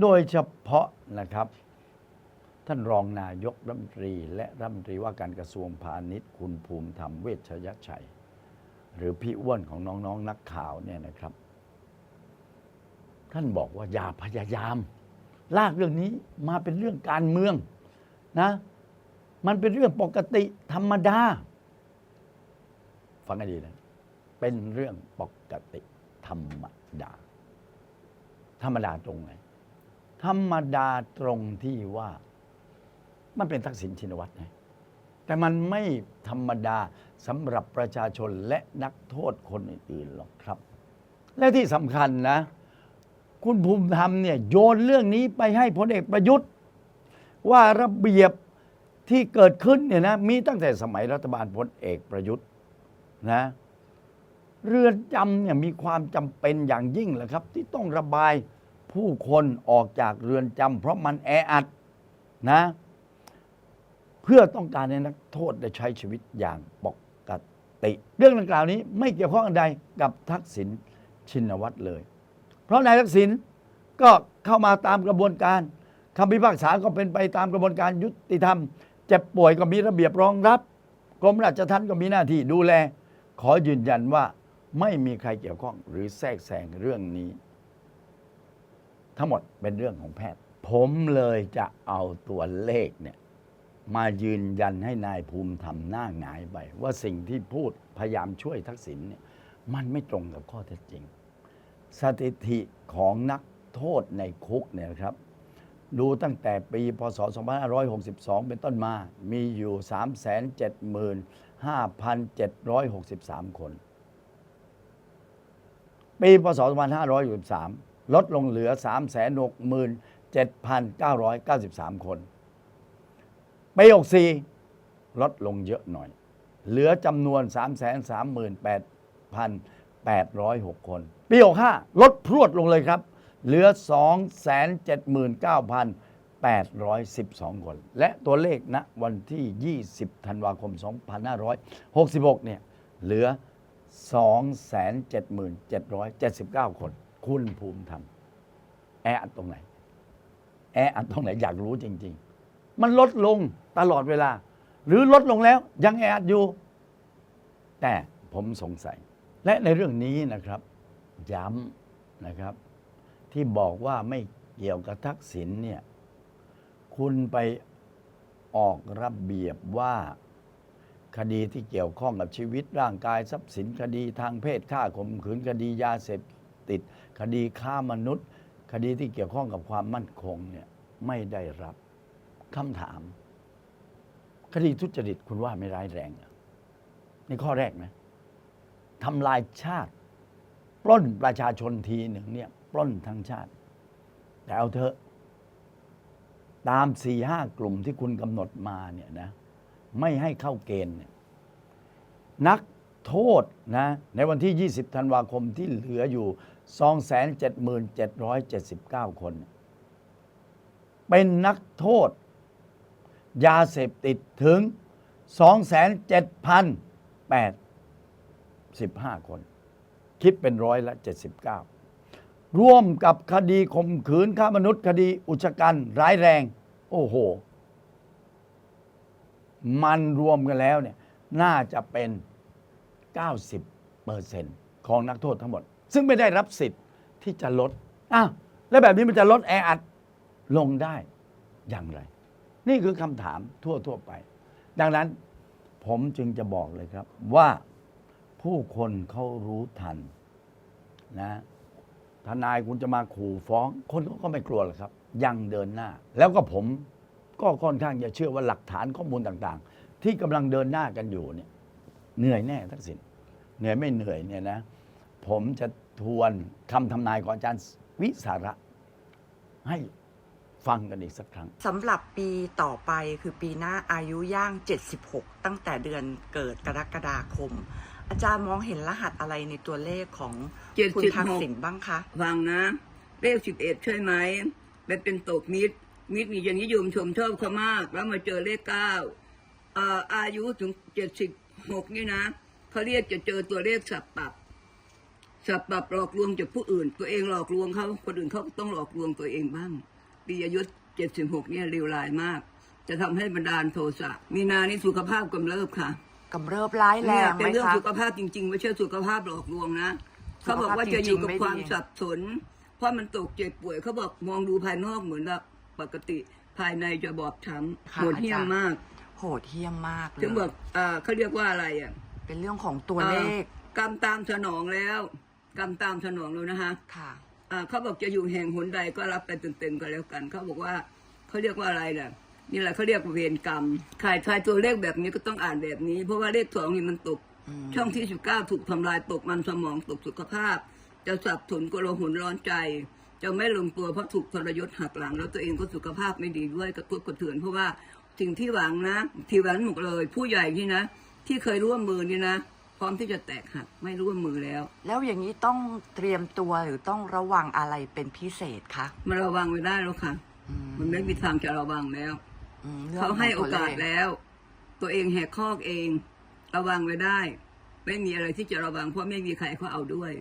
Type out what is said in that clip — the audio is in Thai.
โดยเฉพาะนะครับ ท่านรองนายกรัฐมนตรี และรัฐมนตรีว่าการกระทรวงพาณิชย์คุณภูมิธรรมเวชยชัย หรือพี่อ้วนของน้องๆนนักข่าวเนี่ยนะครับ ท่านบอกว่าอย่าพยายาม ลากเรื่องนี้มาเป็นเรื่องการเมืองนะมันเป็นเรื่องปกติธรรมดา ฟังให้ดีนะ เป็นเรื่องปกติธรรมดา ธรรมดาตรงไหน ธรรมดาตรงที่ว่ามันเป็นทักษิณชินวัตรไงแต่มันไม่ธรรมดาสำหรับประชาชนและนักโทษคนอื่นๆหรอกครับ และที่สำคัญนะ คุณภูมิธรรมเนี่ยโยนเรื่องนี้ไปให้พลเอกประยุทธ์ ว่าระเบียบที่เกิดขึ้นเนี่ยนะมีตั้งแต่สมัยรัฐบาลพลเอกประยุทธ์นะเรือนจำเนี่ยมีความจำเป็นอย่างยิ่งแหละครับ ที่ต้องระบาย ผู้คนออกจากเรือนจำเพราะมันแออัดนะ เพื่อต้องการให้นักโทษได้ใช้ชีวิตอย่างปกติ เรื่องดังกล่าวนี้ไม่เกี่ยวข้องใดกับทักษิณชินวัตรเลย เพราะนายทักษิณก็เข้ามาตามกระบวนการคำพิพากษาก็เป็นไปตามกระบวนการยุติธรรม เจ็บป่วยก็มีระเบียบรองรับกรมราชทัณฑ์ก็มีหน้าที่ดูแล ขอยืนยันว่าไม่มีใครเกี่ยวข้องหรือแทรกแซงเรื่องนี้ ทั้งหมดเป็นเรื่องของแพทย์ ผมเลยจะเอาตัวเลขเนี่ย มายืนยันให้นายภูมิธรรมหน้าหงายไปว่าสิ่งที่พูดพยายามช่วยทักษิณเนี่ย มันไม่ตรงกับข้อเท็จจริง สถิติของนักโทษในคุกเนี่ยครับ ดูตั้งแต่ปีพศ 2562 เป็นต้นมา มีอยู่ 375,763 คน ปีพศ 2563 ลดลงเหลือ 367,993 คนปี64ลดลงเยอะหน่อย เหลือจำนวน 338,806 คน ปี65ลดพรวดลงเลยครับ เหลือ 279,812 คน และตัวเลขณนะวันที่ 20 ธันวาคม 2566 เนี่ย เหลือ 277,779 คน คุณภูมิธรรมแออัดตรงไหน แออัดตรงไหนอยากรู้จริง ๆ มันลดลงตลอดเวลา หรือลดลงแล้วยังแออัดอยู่ แต่ผมสงสัย และในเรื่องนี้นะครับย้ำนะครับ ที่บอกว่าไม่เกี่ยวกับทักษิณเนี่ยคุณไปออกระเบียบว่าคดีที่เกี่ยวข้องกับชีวิตร่างกายทรัพย์สินคดีทางเพศฆ่าข่มขืนคดียาเสพ ติด คดีฆ่ามนุษย์ คดีที่เกี่ยวข้องกับความมั่นคงเนี่ยไม่ได้รับคำถาม คดีทุจริตคุณว่าไม่ร้ายแรงนี่ข้อแรกนะทำลายชาติ ปล้นประชาชนทีหนึ่งเนี่ยปล้นทั้งชาติ แต่เอาเถอะ ตามสี่ห้ากลุ่มที่คุณกำหนดมาเนี่ยนะ ไม่ให้เข้าเกณฑ์เนี่ยนักโทษนะในวันที่ 20 ธันวาคมที่เหลืออยู่ 277,779 คน เป็นนักโทษ ยาเสพติดถึง207,085 คน คิดเป็นร้อยละ 79 ร่วมกับคดีข่มขืนฆ่ามนุษย์คดีอุชกันร้ายแรง โอ้โห มันรวมกันแล้วเนี่ย น่าจะเป็น 90เปอร์เซ็นต์ของนักโทษทั้งหมด ซึ่งไม่ได้รับสิทธิ์ที่จะลดอ้าวแล้วแบบนี้มันจะลดแออัดลงได้อย่างไร นี่คือคำถามทั่วทั่วๆไป ดังนั้นผมจึงจะบอกเลยครับ ว่าผู้คนเขารู้ทันนะทนายคุณจะมาขู่ฟ้อง คนเขาก็ไม่กลัวหรอกครับ ยังเดินหน้า แล้วก็ผมก็ค่อนข้างจะเชื่อว่าหลักฐานข้อมูลต่างๆ ที่กำลังเดินหน้ากันอยู่เนี่ยเหนื่อยแน่ทักษิณเหนื่อยไม่เหนื่อยเนี่ยนะ ผมจะทวนคำทำนายของอาจารย์วิสาระ ให้ฟังกันอีกสักครั้งสำหรับปีต่อไปคือปีหน้าอายุย่าง 76 ตั้งแต่เดือนเกิดกรกฎาคม อาจารย์มองเห็นรหัสอะไรในตัวเลขของเจ็ดคุณสิบทักหกษิณบ้างคะฟังนะ เลขสิบเอ็ดใช่ไหมมันเป็นตกมิตรมิตรนี่จะนิยมชมชอบเขามาก แล้วมาเจอเลขเก้าเอ่ออายุถึงเจ็ดสิบหกนี่นะเขาเรียกจะเจอตัวเลขสับปรับ สับปรับหลอกลวงจากผู้อื่น ตัวเองหลอกลวงเขาคนอื่นเขาก็ต้องหลอกลวงตัวเองบ้างปีอายุเจ็ดสิบหกเนี่ยเร็วรายมาก จะทำให้บันดาลโทสะมีนานี่สุขภาพกำเริบค่ะกำเริบร้ายแรเนี่ยงไหเป็มนเรื่องคะสุขภาพจริงๆ ไม่ใช่สุขภาพหลอกลวงนะสุเขาขภาพบอกว่าจะอยู่กับจริงๆไม่ดีความสับสน เพราะมันตกเจ็บป่วยเขาบอกมองดูภายนอกเหมือนแบบปกติภายในจะบอบช้ำค่ะโหดเหี้ยมอาจารย์มาก โหดเหี้ยมมากเลยถึงบอกอ่าเขาเรียกว่าอะไรอะ เป็นเรื่องของตัวเลขอ่ากรรมตามสนองแล้ว กรรมตามสนองแล้วนะคะค่ะอ่าเขาบอกจะอยู่แห่งหนใดก็รับไปเต็มๆกันแล้วกัน เขาบอกว่าเขาเรียกว่าอะไรน่ะนี่แหละเขาเรียกว่าเวรกรรมใครใครตัวเลขแบบนี้ก็ต้องอ่านแบบนี้ เพราะว่าเลขสองนี่มันตกอืมช่องที่สิบเก้าถูกทำลายตกมันสมองตกสุขภาพ จะสับสนกระหนร้อนใจ จะไม่ลงตัวเพราะถูกทรยศหักหลัง แล้วตัวเองก็สุขภาพไม่ดีด้วยกระทบกระเทือนเพราะว่าสิ่งที่หวังนะที่หวังหมดเลย ผู้ใหญ่ที่นะ ที่เคยร่วมมือนี่นะ พร้อมที่จะแตกหักไม่ร่วมมือแล้ว แล้วอย่างนี้ต้องเตรียมตัวหรือต้องระวังอะไรเป็นพิเศษคะมันระวังไม่ได้แล้วค่ะ อืมันไม่มีทางจะระวังแล้ว อืมรื่องเขาให้ขโองตัวกาสเลขแล้ว ตัวเองแหกคอกเอง ระวังไว้ได้ ไม่มีอะไรที่จะระวังเพราะไม่มีใครเขาเอาด้วย